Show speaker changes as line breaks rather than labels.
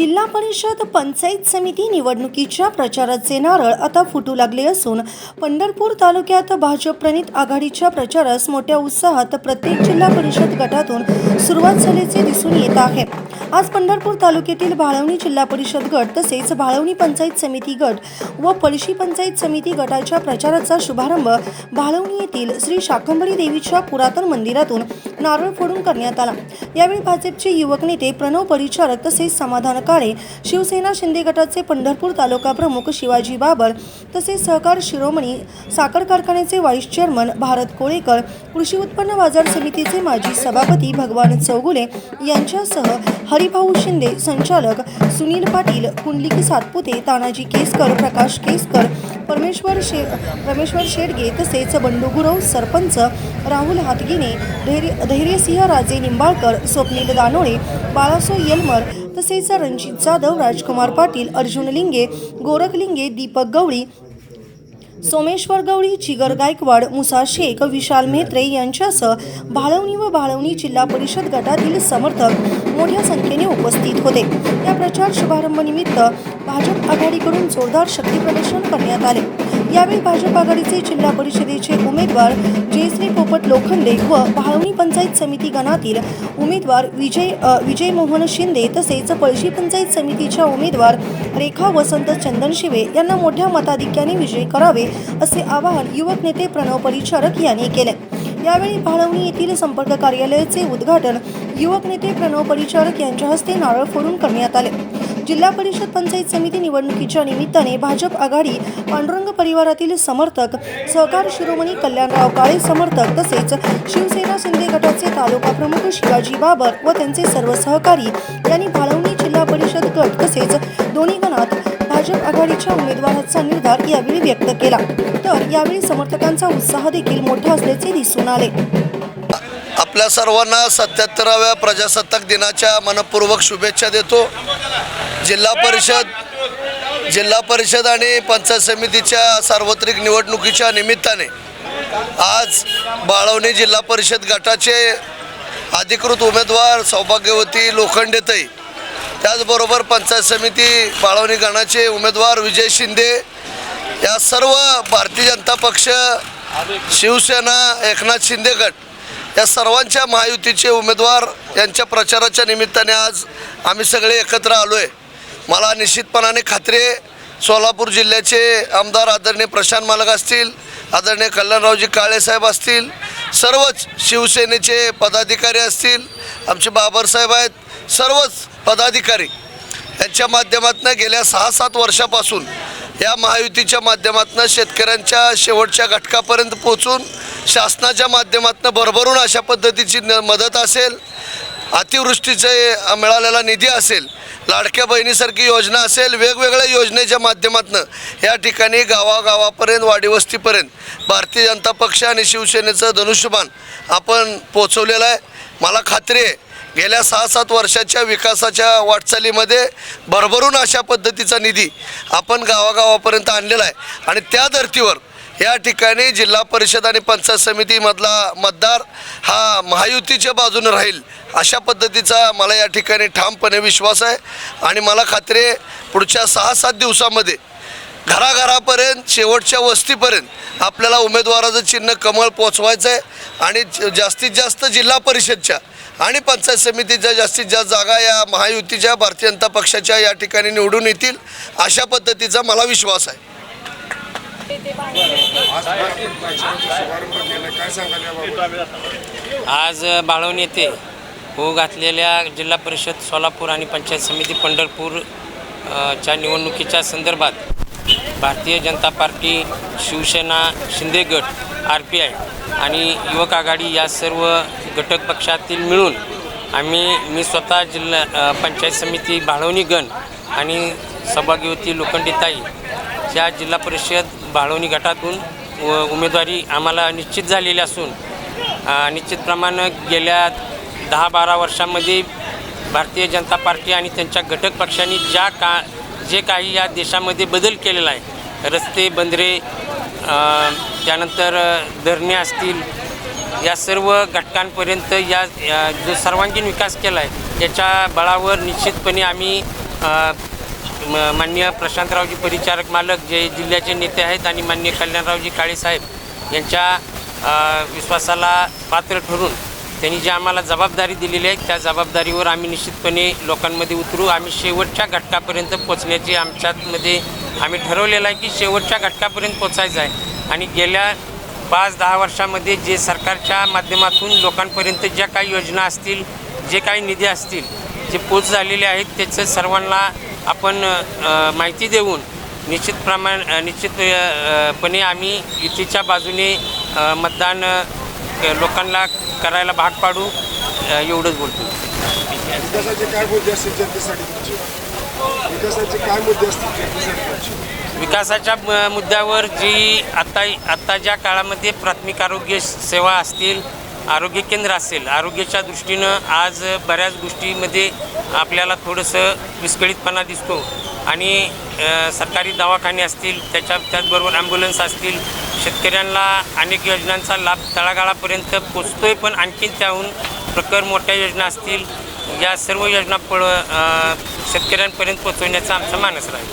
जिल्हा परिषद पंचायत समिती निवडणुकीच्या प्रचाराचे नारळ आता फुटू लागले असून पंढरपूर तालुक्यात भाजपप्रणित आघाडीच्या प्रचारास मोठ्या उत्साहात प्रत्येक जिल्हा परिषद गटातून सुरुवात झाल्याचे दिसून येत आहे. आज पंढरपूर तालुक्यातील भाळवणी जिल्हा परिषद गट तसेच भाळवणी पंचायत समिती गट व पळशी पंचायत समिती गटाच्या प्रचाराचा शुभारंभ भाळवणी येथील श्री शाकंभरी देवीच्या पुरातन मंदिरातून नारळ फोडून करण्यात आला. यावेळी भाजपचे युवक नेते प्रणव परिचारक तसेच समाधानक काळे शिवसेना शिंदे गटाचे पंढरपूर तालुका प्रमुख शिवाजी बाबर तसेच सहकार शिरोमणी साखर कारखान्याचे व्हाईस चेअरमन भारत कोळेकर कृषी उत्पन्न बाजार समितीचे माजी सभापती भगवान चौगुले यांच्यासह हरिभाऊ शिंदे संचालक सुनील पाटील कुंडलिक सातपुते तानाजी केसकर प्रकाश केसकर परमेश्वर शे परमेश्वर शेडगे तसेच बंडू गुरव सरपंच राहुल हातगिने धैर्य धैर्यसिंह राजे निंबाळकर स्वप्नील दानोळे बाळासो येलमर तसेच रणजित जाधव राजकुमार पाटील अर्जुन लिंगे गोरख लिंगे दीपक गवळी सोमेश्वर गवळी चिगर गायकवाड मुसा शेख विशाल म्हेत्रे यांच्यासह भाळवणी व भाळवणी जिल्हा परिषद गटातील समर्थक मोठ्या संख्येने उपस्थित होते. या प्रचार शुभारंभनिमित्त भाजप आघाडीकडून जोरदार शक्ती प्रदर्शन करण्यात आले. यावेळी भाजप आघाडीचे जिल्हा परिषदेचे उमेदवार जयश्री पोपट लोखंडे व भाळवणी पंचायत समिती गणातील उमेदवार विजय विजय मोहन शिंदे तसेच पळशी पंचायत समितीच्या उमेदवार रेखा वसंत चंदनशिवे यांना मोठ्या मताधिक्याने विजयी करावे असे आवाहन युवक नेते प्रणव परिचारक यांनी केले. यावेळी भाळवणी येथील संपर्क कार्यालयाचे उद्घाटन युवक नेते प्रणव परिचारक यांच्या हस्ते नारळ फोडून करण्यात आले. जिल्हा परिषद पंचायत समिती निवडणुकीच्या निमित्ताने भाजप आघाडी पांडुरंग परिवारातील समर्थक सहकार शिरोमणी कल्याणराव काळे समर्थक तसेच शिवसेना शिंदे गटाचे तालुका प्रमुख शिवाजी बाबर व त्यांचे सर्व सहकारी यांनी भाळवणी जिल्हा परिषद गट तसेच दोन्ही गणात भाजप आघाडीच्या उमेदवाराचा निर्धार यावेळी व्यक्त केला. तर यावेळी समर्थकांचा उत्साह देखील मोठा असल्याचे दिसून आले.
आपल्या सर्वांना सत्याहत्तराव्या प्रजासत्ताक दिनाच्या मनपूर्वक शुभेच्छा देतो. जिल्हा परिषद जिल्हा परिषद आणि पंचायत समितीच्या सार्वत्रिक निवडणुकीच्या निमित्ताने आज बाळवणी जिल्हा परिषद गटाचे अधिकृत उमेदवार सौभाग्यवती लोखंडेतई त्याचबरोबर पंचायत समिती बाळवणी गणाचे उमेदवार विजय शिंदे या सर्व भारतीय जनता पक्ष शिवसेना एकनाथ शिंदे गट या सर्वांच्या महायुतीचे उमेदवार यांच्या प्रचाराच्या निमित्ताने आज आम्ही सगळे एकत्र आलो आहे मला निश्चितपणाने खात्री आहे सोलापूर जिल्ह्याचे आमदार आदरणीय प्रशांत मालक असतील आदरणीय कल्याणरावजी काळेसाहेब असतील सर्वच शिवसेनेचे पदाधिकारी असतील आमचे बाबरसाहेब आहेत सर्वच पदाधिकारी यांच्या माध्यमातून गेल्या सहा सात वर्षापासून या महायुतीच्या माध्यमातून शेतकऱ्यांच्या शेवटच्या घटकापर्यंत पोचून शासनाच्या माध्यमातून भरभरून अशा पद्धतीची न मदत असेल अतिवृष्टीचे मिळालेला निधी असेल लाडक्या बहिणीसारखी योजना असेल वेगवेगळ्या योजनेच्या माध्यमातून. या ठिकाणी गावागावापर्यंत वाडीवस्तीपर्यंत भारतीय जनता पक्ष आणि शिवसेनेचं धनुष्यबाण आपण पोचवलेलं आहे. मला खात्री आहे गेल्या सहा सात वर्षाच्या विकासाच्या वाटचालीमध्ये भरभरून अशा पद्धतीचा निधी आपण गावागावापर्यंत आणलेला आहे. आणि त्या धर्तीवर या ठिकाणी जिल्हा परिषद आणि पंचायत समितीमधला मतदार हा महायुतीच्या बाजूने राहील अशा पद्धतीचा मला या ठिकाणी ठामपणे विश्वास आहे. आणि मला खात्री आहे पुढच्या सहा सात दिवसामध्ये घराघरापर्यंत शेवटच्या वस्तीपर्यंत आपल्याला उमेदवाराचं चिन्ह कमळ पोचवायचं आहे आणि जास्तीत जास्त जिल्हा परिषदच्या आणि पंचायत समितीच्या जास्तीत जास्त जागा या महायुतीच्या भारतीय जनता पक्षाच्या या ठिकाणी निवडून येतील अशा पद्धतीचा मला विश्वास आहे.
आज बाळवण येथे होऊ घातलेल्या जिल्हा परिषद सोलापूर आणि पंचायत समिती पंढरपूर च्या निवडणुकीच्या संदर्भात भारतीय जनता पार्टी शिवसेना शिंदे गट आर पी आय आणि युवक आघाडी या सर्व घटक पक्षातील मिळून आम्ही मी स्वतः जिल्हा पंचायत समिती बाळवणी गण आणि सभागी होती लोखंडीताई या जिल्हा परिषद बाळवणी गटातून उमेदवारी आम्हाला निश्चित झालेली असून निश्चितप्रमाणे गेल्या दहा बारा वर्षामध्ये भारतीय जनता पार्टी आणि त्यांच्या घटक पक्षांनी ज्या का जे काही या देशामध्ये बदल केलेला आहे रस्ते बंदरे त्यानंतर धरणे असतील या सर्व घटकांपर्यंत या जो सर्वांगीण विकास केला आहे त्याच्या बळावर निश्चितपणे आम्ही म- माननीय प्रशांतरावजी परिचारक मालक जे जिल्ह्याचे नेते आहेत आणि माननीय कल्याणरावजी काळेसाहेब यांच्या विश्वासाला पात्र ठरून त्यांनी जी आम्हाला जबाबदारी दिलेली आहे त्या जबाबदारीवर आम्ही निश्चितपणे लोकांमध्ये उतरू. आम्ही शेवटच्या घटकापर्यंत पोचण्याची आमच्यामध्ये आम्ही ठरवलेलं आहे की शेवटच्या घटकापर्यंत पोचायचं आहे. आणि गेल्या पाच दहा वर्षामध्ये जे सरकारच्या माध्यमातून लोकांपर्यंत ज्या काही योजना असतील जे काही निधी असतील जे पोच झालेले आहेत त्याचं सर्वांना आपण माहिती देऊन निश्चित प्रमाण अ, निश्चित अ, पणे आम्ही युतीच्या बाजूने मतदान लोकांना करायला भाग पाडू एवढंच बोलतो.
विकासाचे काय मुद्दे असतील जनतेसाठी तुमचे? विकासाचे काय मुद्दे असतील जनतेसाठी तुमचे?
विकासाच्या मुद्द्यावर जी आत्ता आत्ता ज्या काळामध्ये प्राथमिक आरोग्य सेवा असतील आरोग्य केंद्र असेल आरोग्याच्या दृष्टीनं आज बऱ्याच गोष्टीमध्ये आपल्याला थोडंसं विस्कळीतपणा दिसतो. आणि सरकारी दवाखाने असतील त्याच्या त्याचबरोबर ॲम्ब्युलन्स असतील शेतकऱ्यांना अनेक योजनांचा लाभ तळागाळापर्यंत पोचतो आहे पण आणखीन त्याहून प्रकर मोठ्या योजना असतील. या सर्व योजना पळ शेतकऱ्यांपर्यंत पोचवण्याचा आमचा मानस राहील.